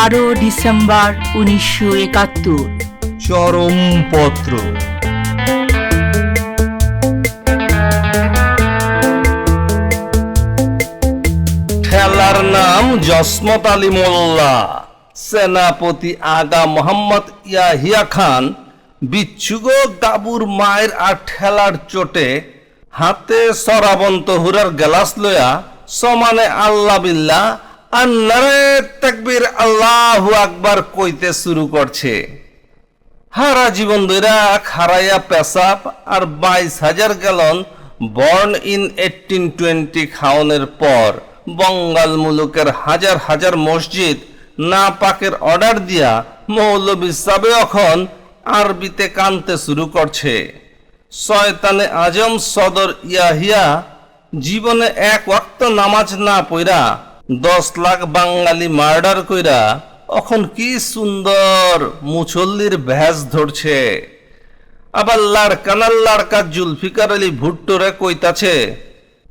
বারো ডিসেম্বর উনিশশো একাত্তর। চরমপত্র ঠেলার নাম জসমত আলী মোল্লা। সেনাপতি আগা মোহাম্মদ ইয়াহিয়া খান বিচ্ছুগ গাবুর মায়ের আর ঠেলার চোটে হাতে সরাবন্ত হুরার গেলাস লয়া সমানে আল্লাহ বিল্লাহ নারে তাকবীর আল্লাহু আকবার কইতে শুরু করছে। হারা জীবন ধইরা খারাইয়া পেশাব আর বাইশ হাজার gallon born in eighteen twenty খাওয়ানোর পর বঙ্গাল মুলুকের হাজার হাজার মসজিদ না পাকের অর্ডার দিয়া মৌলবী সাবে এখন আরবিতে কানতে শুরু করছে। শয়তানে আজম সদর ইয়াহিয়া জীবনে এক ওয়াক্ত নামাজ না পইরা দশ লাখ বাঙালি মার্ডার কইরা অখন কি সুন্দর মুছল্লির ভ্যাস ধরছে। আবার লাড়কানার লাড়কা জুলফিকার আলী ভুট্টোরে কইতাছে,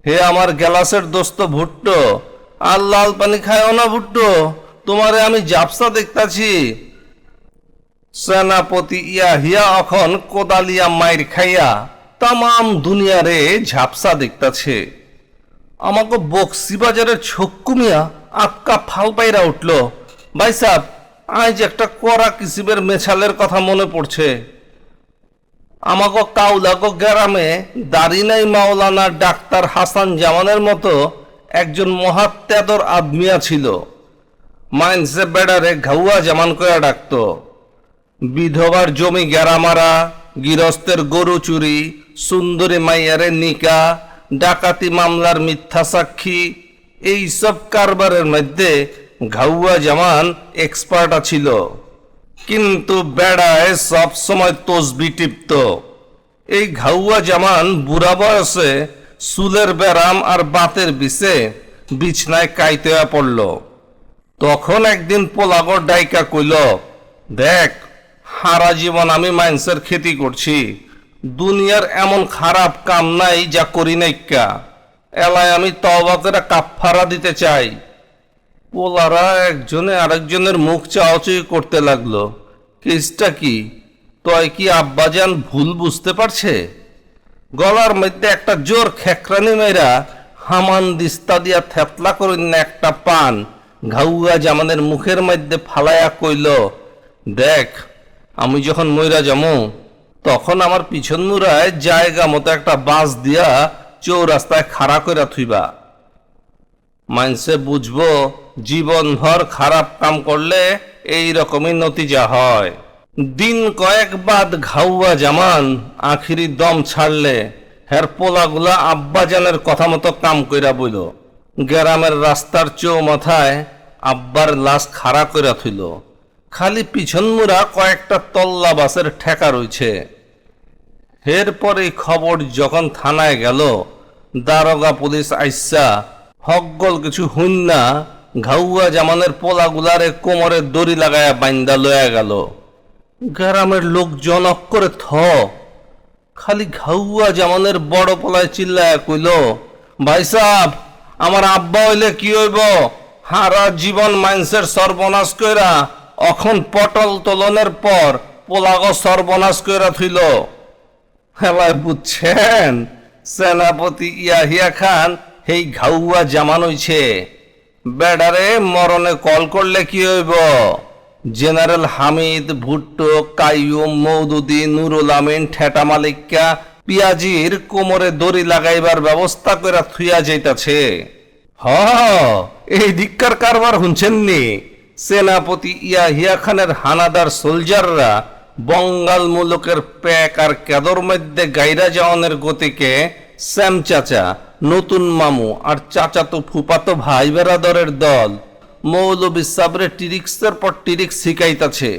হে আমার গ্যালাসের দোস্ত ভুট্টো, আর লাল পানি খায়ও না ভুট্টো, তোমারে আমি জাপসা দেখতাছি। সেনাপতি ইয়াহিয়া এখন কোদালিয়া মাইর খাইয়া তামাম দুনিয়ারে ঝাপসা দেখতাছে। আমাকে বক্সিবাজারের ছক্কু মিয়া আপকা ফাল পাইরা উঠল। ভাই সাহ আজ একটা কড়া কিসিবের মেছালের কথা মনে পড়ছে। আমাকে কাউলাগো গ্রামে দারিনাই মাওলানা ডাক্তার হাসান জামানের মতো একজন মহাত্যাদর আদমিয়া ছিল। মাইন্সে বেড়ারে ঘাউয়া জামান কয়া ডাকত। বিধবার জমি গেরামারা গৃহস্থের গরু চুরি, সুন্দরী মাইয়ারে নিকা ডাকাতি মামলার মিথ্যা সাক্ষী। এই সব কারবারের মধ্যে ঘাউয়া জামান এক্সপার্ট ছিল কিন্তু বেড়ায় সব সময় তসবি টিপত। এই ঘাউয়া জামান বুড়া বয়সে সুলের ব্যারাম আর বাতের বিষে বিছনায় কাইতে পড়ল। তখন একদিন পোলাগর ডাইকা কইল, দেখ, হারা জীবন আমি মাইন্সের খেতি করছি। দুনিয়ার এমন খারাপ কাম নাই যা করি নাইকা এলায় আমি তবাকেরা কাফারা দিতে চাই। পোলারা একজনে আরেকজনের মুখ চাওয়াচুই করতে লাগল। কেসটা কি? তয় কি আব্বাজান ভুল বুঝতে পারছে? গলার মধ্যে একটা জোর খেকরানি মেয়েরা হামান দিস্তা দিয়া থেতলা করে একটা পান ঘাউয়া জামানের মুখের মধ্যে ফালাইয়া কইল, দেখ, আমি যখন ময়রা যামু তখন আমার পিছন মুরায় জায়গা মতো একটা বাস দিয়া চৌরাস্তায় খাড়া কইরা থুইবা। মানসে বুঝব, জীবনভর খারাপ কাম করলে এই রকমই নতিজা হয়। দিন কয়েক বাদ ঘাউয়া জামান, আখিরি দম ছাড়লে হের পোলাগুলা আব্বাজানের কথা মতো কাম কইরা বইল। গ্রামের রাস্তার চৌ মাথায় আব্বার লাশ খাড়া কইরা থইল। খালি পিছন মুড়া কয়েকটা তল্লা বাসের ঠেকা রইছে এরপরে খবর যখন থানায় গেল, দারোগা পুলিশ আইসা, হকগল কিছু হুন্না ঘাউয়া জামানের পোলাগুলারে কোমরে দড়ি লাগায়া বাইন্দা লয়া গেল। গ্রামের লোকজন করে থ, খালি ঘাউয়া জামানের বড় পোলায় চিল্লায়া কইল, ভাই সাহ আমার আব্বা হইলে কি হইব? হারা জীবন মাইন্সের সর্বনাশ কইরা অখন পটল তোলনের পর পোলাগ সর্বনাশ কইরা থইল। হেলায় বুঝছেন, সেনাপতি ইয়াহিয়া খান এই ঘাউয়া জামান হইছে। বেডারে মরণে কল করলে কি হইব? জেনারেল হামিদ, ভুট্টো, কাইয়ুম, মৌদুদি, নুরুল আমিন, ঠেটা মালিকা পিয়াজির কোমরে দড়ি লাগাইবার ব্যবস্থা করে থুইয়া যাইতাছে। হ এই দিককার কারবার শুনছেননি? সেনাপতি ইয়াহিয়া খানের হানাদার সোলজাররা বঙ্গাল মুলুকের প্যাক আর কেদর মধ্যে গাইরা জওয়ানের গতিকে শ্যাম চাচা, নতুন মামু আর চাচাতো ফুপাতো ভাই বেরাদরের দল মৌলবী সাবরে টিরিক্সের পর টিরিক্স শিখাইতাছে।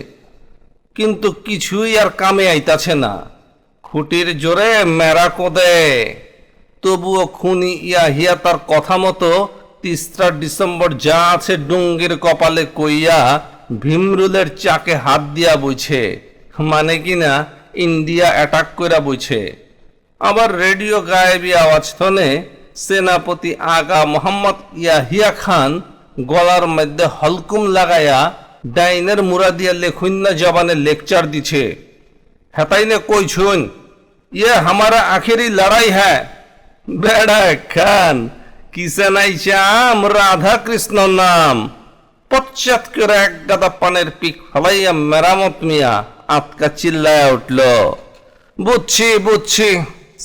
কিন্তু কিছুই আর কামে আইতাছে না। খুঁটির জোরে মেরা কোদে তবুও খুনি ইয়া হিয়া তার কথা মতো তিসরা ডিসেম্বর যা আছে ডুঙ্গির কপালে কইয়া ভীমরুলের চাকে হাত দিয়া বইছে। মানে কিনা ইন্ডিয়া অ্যাটাক কইরা বইছে। আবার রেডিও গায়েবি আওয়াজ থনে সেনাপতি আগা মোহাম্মদ ইয়াহিয়া খান গলার মধ্যে হলকুম লাগায়া ডাইনের মুরা দিয়া লেখুন্না জবানে লেকচার দিছে। হেতাইনে কই ছুন ইয়ে হামারা আখেরি লড়াই হ্যাঁ। বেড়া খান। কিসে নাই শ্যাম রাধা কৃষ্ণ নাম। পশ্চাৎ করে এক গাদা পানের পিক ফলাইয়া মেরামত মিয়া আতকা চিল্লায় উঠল। বুঝছি বুঝছি,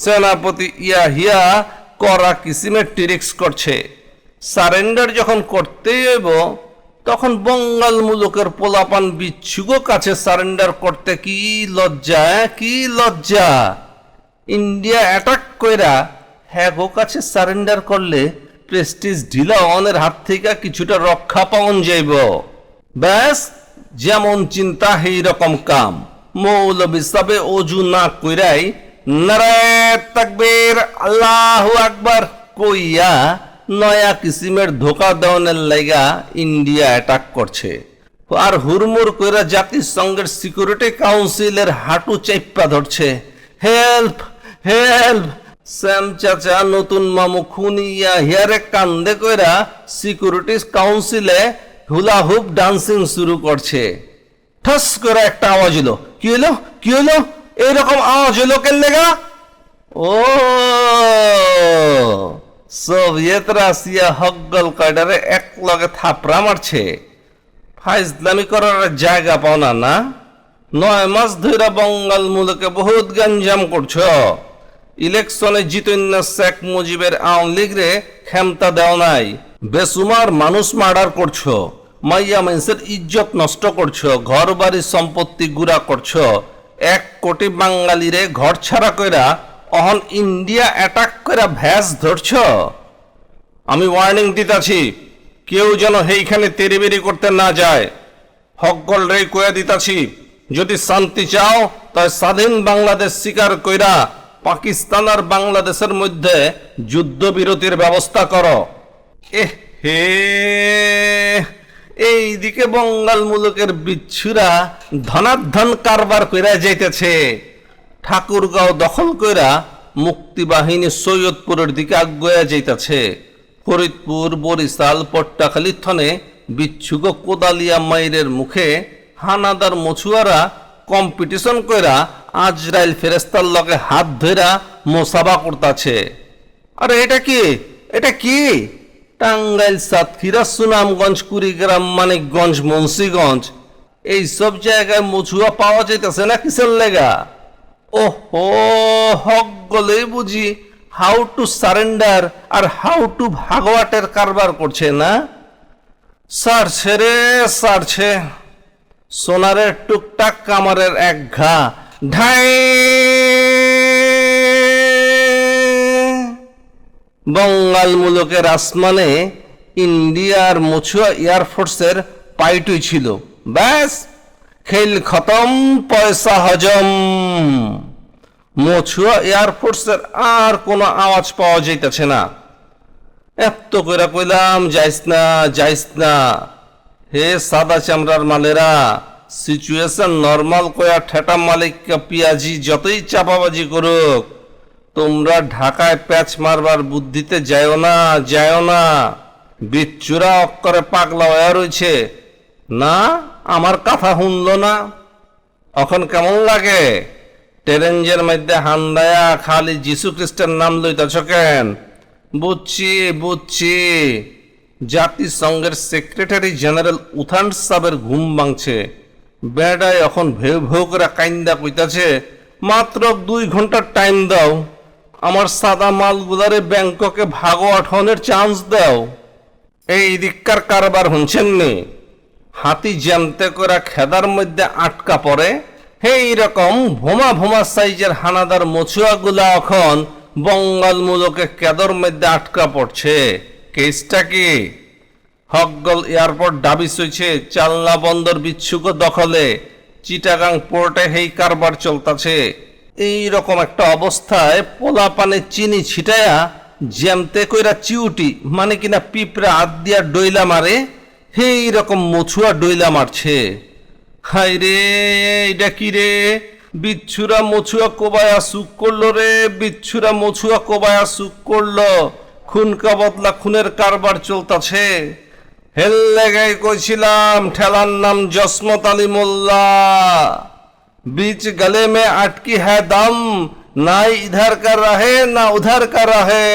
সেনাপতি ইয়া হিয়া করা কিসিমের টিরিক্স করছে? সারেন্ডার যখন করতেই হইব, তখন বঙ্গাল মুলুকের পোলাপান বিচ্ছুগো কাছে সারেন্ডার করতে কি লজ্জা কি লজ্জা? ইন্ডিয়া অ্যাটাক কইরা হ্যাগো কাছে সারেন্ডার করলে প্রেস্টিজ ঢিলা অনের হাত থেকে কিছুটা রক্ষা পাওন যাইব। ব্যাস, যেমন চিন্তা, সেই রকম কাম। মৌলবী সবে অজু না কইরাই নারায় তাকবীর, আল্লাহু আকবার কইয়া নয়া কিসিমের ধোকা দেওয়ানের লাইগা ইন্ডিয়া অ্যাটাক করছে। আর হুরমুর কইরা জাতিসংঘের সিকিউরিটি কাউন্সিলের হাঁটু চাইপা ধরছে। হেল্প হেল্প স্যাম চাচা, নতুন মামু খুনিয়া হিয়ারে কান্দে কইরা সিকিউরিটিস কাউন্সিলে হুলা হুপ ডান্সিং শুরু করছে। ঠাস করে একটা আওয়াজ হলো কি হলো কি হলো এইরকম আওয়াজ হলো কেন লেগা? ও, সোভিয়েত রাশিয়া হকগল কয়ডারে এক লগে থাপড়া মারছে। ফাইজলামি করার জায়গা পাও না নয় মাস ধইরা বঙ্গাল মুলুকে বহুত গঞ্জাম করছ। ইলেকশনে জিতন্য শেখ মুজিবের আওয়ামী লীগ রে ক্ষমতা দেও নাই। বেসুমার মানুষ মার্ডার করছ। মাইয়া মানুষের ইজ্জত নষ্ট করছ। ঘর বাড়ির সম্পত্তি গুড়া করছ। এক কোটি বাঙালিরে ঘর ছাড়া কইরা অহন ইন্ডিয়া অ্যাটাক কইরা ভ্যাস ধরছো। আমি ওয়ার্নিং দিতাছি, কেউ যেন সেইখানে তেরিবেরি করতে না যায়। হকগল রে কয়া দিতাছি, যদি শান্তি চাও, তাই স্বাধীন বাংলাদেশ স্বীকার কইরা পাকিস্তান আর বাংলাদেশের মধ্যে যুদ্ধবিরতির ব্যবস্থা করো। এ হে, এইদিকে বঙ্গাল মুলুকের বিচ্ছুরা ধনাধন কারবার কইরা যাইতেছে। ঠাকুরগাঁও দখল কইরা মুক্তিবাহিনী সৈয়দপুরের দিকে আগুয়া যাইতেছে। ফরিদপুর, বরিশাল, পট্টাখালী থনে বিচ্ছুক কোদালিয়া মাইরের মুখে হানাদার মছুয়ারা কম্পিটিশন কইরা আজরাইল ফেরেস্তার লগে হাত ধইরা মোসাবা করতাছে। আরে, এটা কি? এটা কি? টাঙ্গাইল সাতক্ষীরা, সুনামগঞ্জ, কুড়িগ্রাম, মানিকগঞ্জ, মুন্সিগঞ্জ, এই সব জায়গায় মছুয়া পাওয়া যাইতেছে না কিসের লেগা? ওহো, হক গলেই বুঝি হাউ টু সারেন্ডার আর হাউ টু ভাগওয়াটের কারবার করছে না? সারছে রে, সারছে। সোনারের টুকটাক কামারের এক ঘা ঢাই। বঙ্গাল মুলুকের আসমানে ইন্ডিয়ার মছুয়া এয়ারফোর্সের পাইটুই ছিল। ব্যাস, খেল খতম, পয়সা হজম। মছুয়া এয়ারফোর্সের আর কোনো আওয়াজ পাওয়া যাইতেছে না। এত কইরা কইলাম, যাইস না যাইস না। হে সাদা চামড়ার মালেরা সিচুয়েশন নর্মাল কয়া ঠেটা মালিক পিয়াজি যতই চাপাবাজি করুক, তোমরা ঢাকায় প্যাচ মারবার বুদ্ধিতে যায়ও না যায়ও না। বিচ্চুরা অক্করে পাগলা হয়ে রয়েছে। না, আমার কথা শুনল না। এখন কেমন লাগে? টেরেঞ্জের মধ্যে হান্দায়া খালি যিশু খ্রিস্টের নাম লইতেছ কেন? বুঝছি বুঝছি। জাতিসংঘের সেক্রেটারি জেনারেল উথান সাহেবের ঘুম ভাঙছে। বেড়ায় এখন ভেউ ভেউ করে কাইন্দা কইতাছে, মাত্র দুই ঘণ্টার টাইম দাও, আমার সাদা মালগুলারে ব্যাংককে ভাগো আঠনের চান্স দাও। এই দিককার কারবার শুনছেন নি। হাতি জ্যামতে করে খেদার মধ্যে আটকা পড়ে। এই রকম ভোমা ভোমা সাইজের হানাদার মছুয়াগুলা এখন বঙ্গাল মূলকে কেদর মধ্যে আটকা পড়ছে। কেসটা কি? হকগল এয়ারপোর্ট দাবি হয়েছে চালনা বন্দর বিচ্ছুক দখলে, চিটাগাং পোর্টে হেই কারবার চলতাছে। এই রকম একটা অবস্থায় পোলা পানে চিনি ছিটায়া জ্যামতে কইরা চিউটি মানে কিনা পিঁপড়া হাত দিয়া ডইলা মারে সেই রকম মছুয়া ডইলা মারছে। হাই রে এটা কি রে? বিচ্ছুরা মছুয়া কোবায়া সুক করল রে, বিচ্ছুরা মছুয়া কোবায়া সুক করল। খুনকা বদলা খুনের কারবার চলতাছে। হেল্লেগাই কইছিলাম, ঠেলার নাম জসমত আলী মোল্লা। বীচ গলে মে আটকি হ্যাঁ দম, না ইধার কার রাহে, না উধার কার রাহে।